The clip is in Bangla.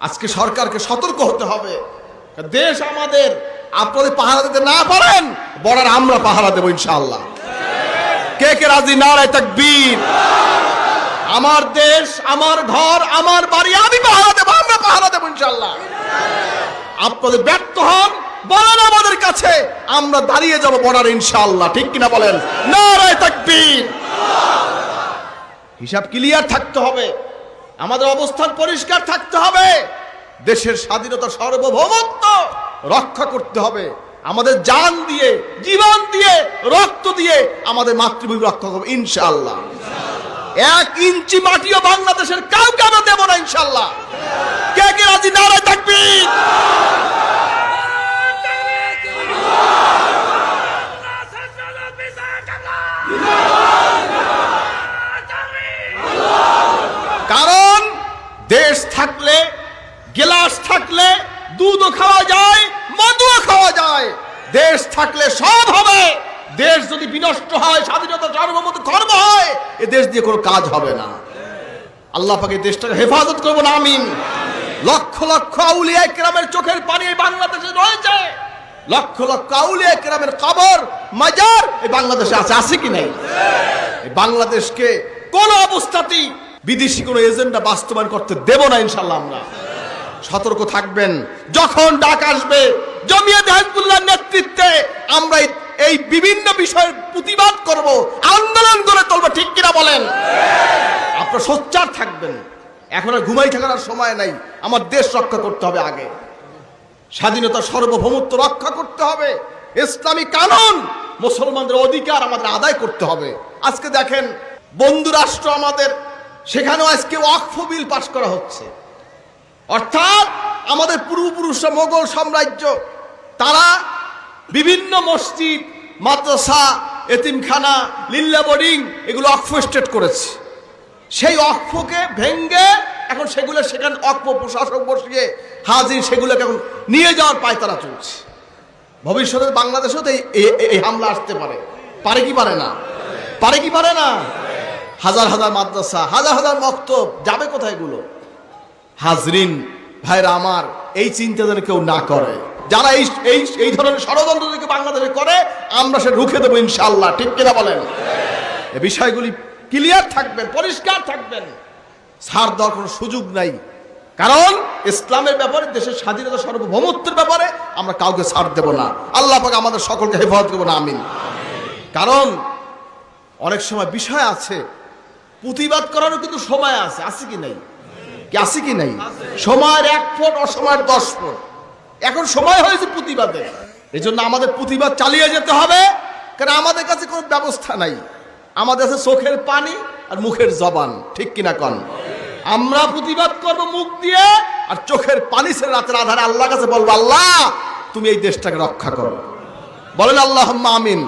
আজকে সরকারকে সতর্ক হতে হবে। দেশ আমাদের আপনাদের পাহারা দিতে না পারেন, বর্ডার আমরা পাহারা দেবো ইনশাল্লাহ কে কে রাজি? নারায় তাকবীর। আমার দেশ, আমার ঘর, আমার বাড়ি, আমি পাহারা দেবো, আমরা পাহারা দেবো ইনশাআল্লাহ। আপনাদের ব্যর্থ হন, বলেন আমাদের কাছে, আমরা দাঁড়িয়ে যাব বর্ডার ইনশাল্লাহ ঠিক কিনা বলেন? নারায় তাকবীর। হিসাব ক্লিয়ার থাকতে হবে। আমাদের অবস্থান পরিষ্কার থাকতে হবে। দেশের স্বাধীনতা সর্বভৌমত্ব রক্ষা করতে হবে। আমাদের জান দিয়ে, জীবন দিয়ে, রক্ত দিয়ে আমাদের মাতৃভূমি রক্ষা করবে ইনশাল্লাহ এক ইঞ্চি মাটিও বাংলাদেশের কাউকে আমরা দেবো না কে কে রাজি নারায় থাকবি কারণ দেশ থাকলে গেলাস থাকলে দুধও খাওয়া যায় মধুও খাওয়া যায়। দেশ থাকলে সব হবে। দেশ যদি বিনষ্ট হয়, স্বাধীনতা, সার্বভৌমত্ব খর্ব হয়, এ দেশ দিয়ে কোনো কাজ হবে না। আল্লাহ পাকে দেশটাকে হেফাজত করব না আমিন। লক্ষ লক্ষ আউলিয়া কেরামের চোখের পানি বাংলাদেশে রয়েছে। লক্ষ লক্ষ আউলিয়া কেরামের কবর, মাজার এই বাংলাদেশে আছে আছে কি নাই? বাংলাদেশকে কোন অবস্থাতেই বিদেশি কোনো এজেন্ডা বাস্তবায়ন করতে দেব না ইনশাল্লাহ আমরা। সতর্ক থাকবেন। যখন ডাক আসবে জমিয়ত নেতৃত্বে আমরা এই- বিভিন্ন বিষয়ের প্রতিবাদ করব, আন্দোলন করে তুলবো, ঠিক কিনা বলেন? আপনারা সোচ্চার থাকবেন। এখন আর ঘুমাই থাকার সময় নাই। আমার দেশ রক্ষা করতে হবে আগে। স্বাধীনতা সার্বভৌমত্ব রক্ষা করতে হবে। ইসলামী কানুন মুসলমানদের অধিকার আমাদের আদায় করতে হবে। আজকে দেখেন বন্ধু রাষ্ট্র আমাদের, সেখানেও আজকে ওয়াকফ বিল পাশ করা হচ্ছে। অর্থাৎ আমাদের পূর্বপুরুষরা মোগল সাম্রাজ্য, তারা বিভিন্ন মসজিদ, মাদ্রাসা, এতিমখানা লিল্লা বোর্ডিং এগুলো অক্ফ স্টেট করেছে। সেই অক্ষকে ভেঙ্গে এখন সেগুলো সেখানে অক্ষ প্রশাসক বসিয়ে হাজির সেগুলোকে এখন নিয়ে যাওয়ার পায় তারা চলছে। ভবিষ্যতে বাংলাদেশেও তো এই- হামলা আসতে পারে। পারে কি পারে না? পারে কি পারে না? হাজার হাজার মাদ্রাসা, হাজার হাজার মক্তব, যাবে কোথায় এগুলো? হাজরিন, ভাইরা আমার, এই চিন্তা যেন কেউ না করে। যারা এই এই ধরনের ষড়যন্ত্র থেকে বাংলাদেশে করে, আমরা সে রুখে দেবো ইনশাল্লাহ ঠিক কিনা বলেন? এই বিষয়গুলি ক্লিয়ার থাকবেন, পরিষ্কার থাকবেন। ছাড় দেওয়ার কোনো সুযোগ নাই। কারণ ইসলামের ব্যাপারে, দেশের স্বাধীনতা সার্বভৌমত্বের ব্যাপারে আমরা কাউকে ছাড় দেব না। আল্লাহ পাক আমাদের সকলকে হেফাজত করব না আমিন। কারণ অনেক সময় বিষয় আছে, প্রতিবাদ করারও কিন্তু সময় আছে আছে কি নাই? কি আছে কি নাই? সময়ের এক ফুট অসময়ের দশ ফুট। এখন সময় হয়েছে প্রতিবাদে। এই জন্য আমাদের প্রতিবাদ চালিয়ে যেতে হবে, কারণ আমাদের কাছে কোনো ব্যবস্থা নাই। আমাদের আছে চোখের পানি আর মুখের জবান, ঠিক কিনা কন? আমরা প্রতিবাদ করব মুখ দিয়ে আর চোখের পানি ছেড়ে রাতের আধারে আল্লাহর কাছে বলব, আল্লাহ, তুমি এই দেশটাকে রক্ষা করো। বলেন আল্লাহ আমিন।